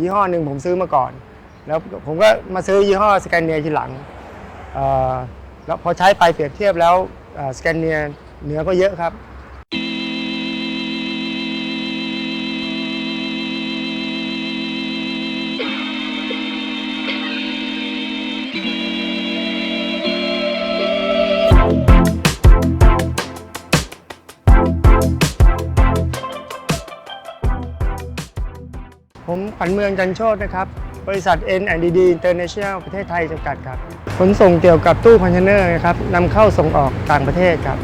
ยี่ห้อหนึ่งผมซื้อมาก่อน แล้วผมก็มาซื้อยี่ห้อสแกนเนียทีหลังแล้วพอใช้ไปเปรียบเทียบแล้วสแกนเนียเหนือก็เยอะครับ ผมขวัญเมืองจันโชตนะครับ บริษัท N&D International ประเทศไทยจำกัดครับ ขนส่งเกี่ยวกับตู้คอนเทนเนอร์นะครับนำเข้าส่งออกต่างประเทศครับ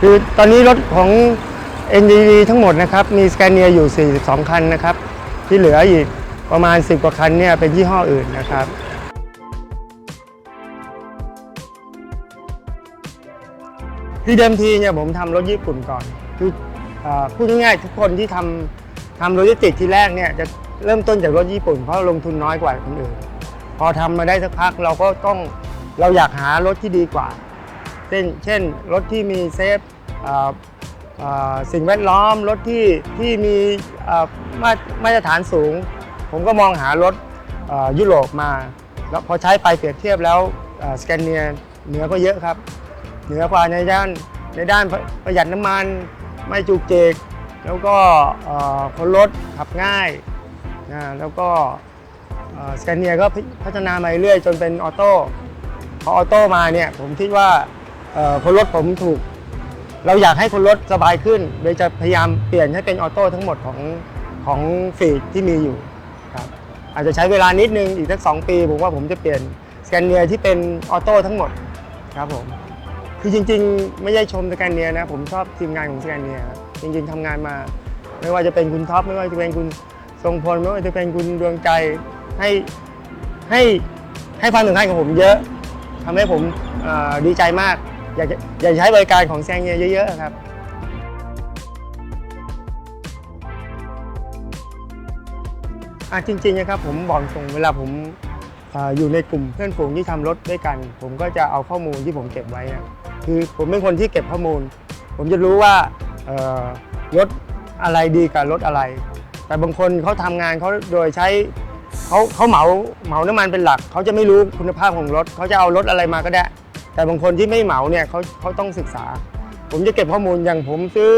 คือตอนนี้รถของ NDD ทั้งหมดนะครับมีสแกนเนียอยู่ 42 คันนะครับ ที่เหลืออีกประมาณ 10 กว่าคันเนี่ยเป็นยี่ห้ออื่นนะครับ คือเดิมทีเนี่ยผมทำรถญี่ปุ่นก่อน คืออพูดง่ายๆทุกคนที่ทำทำโลจิสติกส์ทีแรกเนี่ยจะเริ่มต้นจากรถญี่ปุ่นเพราะลงทุนน้อยกว่าคนอื่น พอทำมาได้สักพักเราก็ต้องเราอยากหารถที่ดีกว่า เช่นเช่นรถที่มีเซฟสิ่งแวดล้อมรถที่ที่มีมามาตรฐานสูง ผมก็มองหารถยุโรปมา แล้วพอใช้ไปเปรียบเทียบแล้วสแกนเนียเหนือก็เยอะครับ เหนือกว่าในด้านในด้านประหยัดน้ำมันไม่จุกเจก แล้วก็คนรถขับง่ายนะแล้วก็สแกนเนียก็พัฒนามาเรื่อยจนเป็นออโต้พอออโต้มาเนี่ยผมคิดว่าคนรถผมถูก เราอยากให้คนรถสบายขึ้น โดยจะพยายามเปลี่ยนให้เป็นออโต้ทั้งหมดของของฟีดที่มีอยู่ครับอาจจะใช้เวลานิดนึงอีกสักสองปี ผมว่าผมจะเปลี่ยนสแกนเนียที่เป็นออโต้ทั้งหมดครับผม คือจริงๆ ไม่ใช่ชมสแกนเนียนะ ผมชอบทีมงานของสแกนเนียครับจริงๆทำงานมา ไม่ว่าจะเป็นคุณท็อปไม่ว่าจะเป็นคุณทรงพลไม่ว่าจะเป็นคุณดวงใจให้ให้ให้ความสำคัญกับผมเยอะทำให้ผมดีใจมาก อยากจะอยากจะใช้บริการของแซงเนียเยอะๆครับจริงๆนะครับผมบอกตรงเวลาผม อยู่ในกลุ่มเพื่อนฝูงที่ทำรถด้วยกัน ผมก็จะเอาข้อมูลที่ผมเก็บไว้อะคือผมเป็นคนที่เก็บข้อมูล ผมจะรู้ว่าเอ่อรถอะไรดีกับรถอะไร แต่บางคนเขาทำงานเขาโดยใช้เขาเขาเหมาเหมาน้ำมันเป็นหลัก เขาจะไม่รู้คุณภาพของรถเขาจะเอารถอะไรมาก็ได้ แต่บางคนที่ไม่เหมาเนี่ยเขาเขาต้องศึกษา ผมจะเก็บข้อมูลอย่างผมซื้อ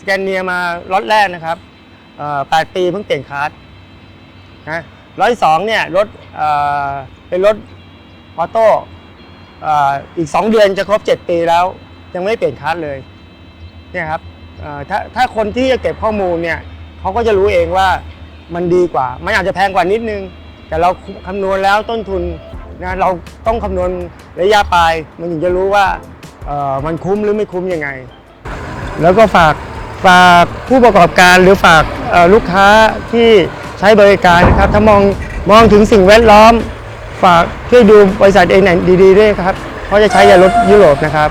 สแกนเนียมาล็อตแรกนะครับแปดปีเพิ่งเปลี่ยนคาร์ดนะ ร้อยสองเนี่ยรถเป็นรถออโต้เอ่ออีก 2 เดือนจะครบ 7 ปีแล้ว ยังไม่เปลี่ยนคัสเลยเนี่ยครับถ้าถ้าคนที่จะเก็บข้อมูลเนี่ยเขาก็จะรู้เองว่ามันดีกว่า มันอาจจะแพงกว่านิดนึง แต่เราคำนวณแล้วต้นทุนนะเราต้องคำนวณระยะปลาย มันถึงจะรู้ว่ามันคุ้มหรือไม่คุ้มยังไง แล้วก็ฝากฝากผู้ประกอบการหรือฝากลูกค้าที่ ใช้บริการนะครับ ถ้ามองมองถึงสิ่งแวดล้อม ฝากช่วยดูบริษัทเองดีๆด้วยครับ เพราะจะใช้ยารถยุโรปนะครับ